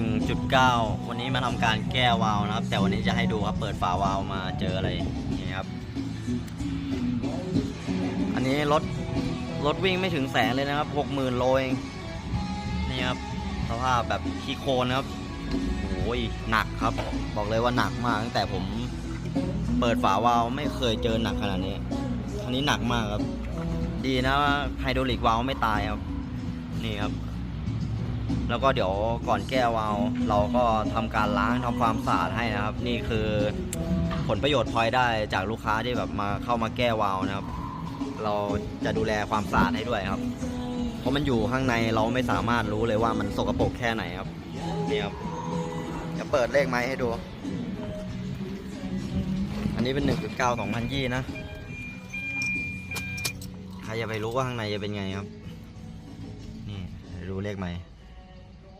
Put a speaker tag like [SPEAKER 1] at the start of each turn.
[SPEAKER 1] 1.9 วันนี้มาทำการแก้วาล์วนะครับ แต่วันนี้จะให้ดูครับเปิดฝาวาล์วมาเจออะไรนี่ครับ อันนี้รถรถวิ่งไม่ถึงแสนเลยนะครับ 60,000 โลเองนี่ครับสภาพแบบขี้โคลนครับโอ้ยหนักครับ บอกเลยว่าหนักมากตั้งแต่ผมเปิดฝาวาล์วไม่เคยเจอหนักขนาดนี้อันนี้หนักมากครับ ดีนะไฮดรอลิกวาล์วไม่ตายครับ นี่ครับ แล้วก็เดี๋ยวก่อนแก้วาล์วเราก็ทำการล้างทำความสะอาดให้นะครับ นี่คือผลประโยชน์พลอยได้จากลูกค้าที่แบบมาเข้ามาแก้วาล์วนะครับ เราจะดูแลความสะอาดให้ด้วยครับ เพราะมันอยู่ข้างในเราไม่สามารถรู้เลยว่ามันสกปรกแค่ไหนครับนี่ครับจะเปิดเลขไม้ให้ดู อันนี้เป็น1.9 2020นะใครจะไปรู้ว่าข้างในจะเป็นไงครับ นี่ดูเลขไม้